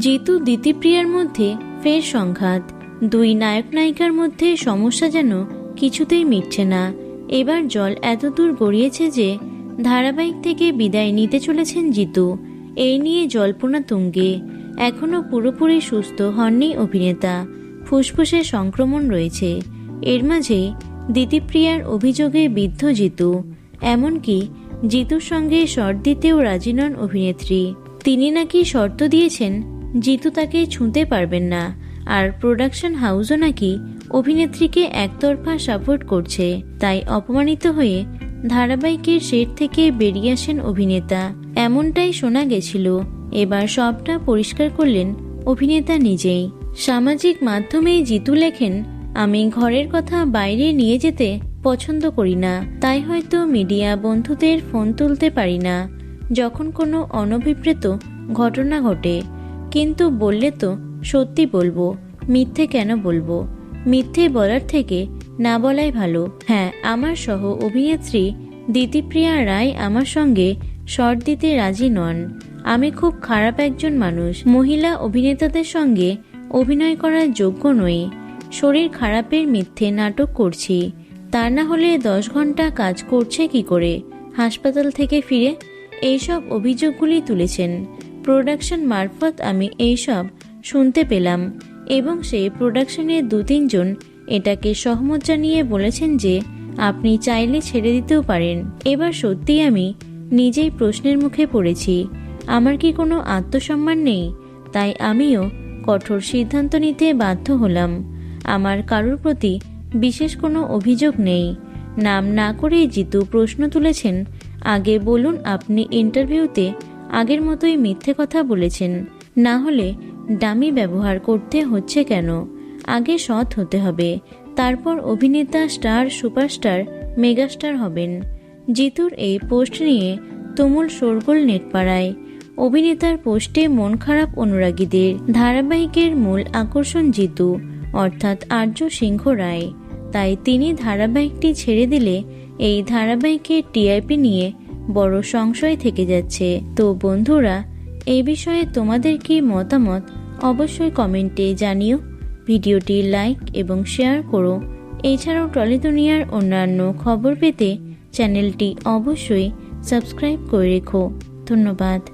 জিতু দিতিপ্রিয়ার মধ্যে ফের সংঘাত। দুই নায়ক নায়িকার মধ্যে সমস্যা যেন কিছুতেই মিটছে না। এবার জল এতদূর গড়িয়েছে যে ধারাবাহিক থেকে বিদায় নিতে চলেছেন জিতু। এই নিয়ে জল্পনা তুঙ্গে। এখনও পুরোপুরি সুস্থ হননি অভিনেতা। ফুসফুসে সংক্রমণ রয়েছে। এর মাঝে দিতিপ্রিয়ার অভিযোগে বিদ্ধ জিতু। এমনকি জিতুর সঙ্গে শর্ট দিতেও রাজি নন অভিনেত্রী। তিনি নাকি শর্ত দিয়েছেন জিতু তাকে ছুঁতে পারবেন না। আর প্রোডাকশন হাউসও নাকি অভিনেত্রীকে একতরফা সাপোর্ট করছে। তাই অপমানিত হয়ে ধারাবাহিকের সেট থেকে বেরিয়ে আসেন অভিনেতা। এমনটাই শোনা গেছিল। এবার সবটা পরিষ্কার করলেন অভিনেতা নিজেই। সামাজিক মাধ্যমেই জিতু লেখেন, আমি ঘরের কথা বাইরে নিয়ে যেতে পছন্দ করি না। তাই হয়তো মিডিয়া বন্ধুদের ফোন তুলতে পারি না। যখন কোনো অনভিপ্রেত ঘটনা ঘটে কিন্তু বললে তো সত্যি বলব, মিথ্যে কেন বলব? মিথ্যে বলার থেকে না বলাই ভালো। হ্যাঁ আমার সহ অভিনেত্রী দিতিপ্রিয়া রায় আমার সঙ্গে শর্ট দিতে রাজি নন। আমি খুব খারাপ একজন মানুষ। মহিলা অভিনেতাদের সঙ্গে অভিনয় করার যোগ্য নই। শরীর খারাপের মিথ্যে নাটক করছি। তা না হলে দশ ঘণ্টা কাজ করছে কি করে? হাসপাতাল থেকে ফিরে এইসব অভিযোগগুলি তুলেছেন। প্রোডাকশন মারফত আমি এইসব শুনতে পেলাম এবং সেই প্রোডাকশনের দু তিনজন এটাকে সহমত জানিয়ে বলেছেন যে আপনি চাইলে ছেড়ে দিতেও পারেন। এবার সত্যি আমি নিজেই প্রশ্নের মুখে পড়েছি, আমার কি কোনো আত্মসম্মান নেই? তাই আমিও কঠোর সিদ্ধান্ত নিতে বাধ্য হলাম। আমার কারোর প্রতি বিশেষ কোনো অভিযোগ নেই। নাম না করেই জিতু প্রশ্ন তুলেছেন, আগে বলুন আপনি ইন্টারভিউতে আগের মতোই মিথ্যে কথা বলেছেন। না হলে ডামি ব্যবহার করতে হচ্ছে কেন? আগে সৎ হতে হবে। তারপর অভিনেতা স্টার, সুপারস্টার, মেগাস্টার হবেন। জিতুর এই পোস্ট নিয়ে তুমুল শোরগোল নেটপাড়ায়। অভিনেতার পোস্টে মন খারাপ অনুরাগীদের। ধারাবাহিকের মূল আকর্ষণ জিতু, অর্থাৎ আর্য সিংহ রায়। তাই তিনি ধারাবাহিকটি ছেড়ে দিলে এই ধারাবাহিকের টিআরপি নিয়ে বড় সংশয় থেকে যাচ্ছে। তো বন্ধুরা, এই বিষয়ে তোমাদের কি মতামত অবশ্যই কমেন্টে জানিও। ভিডিওটি লাইক এবং শেয়ার করো। এছাড়াও টলি দুনিয়ার অন্যান্য খবর পেতে চ্যানেলটি অবশ্যই সাবস্ক্রাইব করে রেখো। ধন্যবাদ।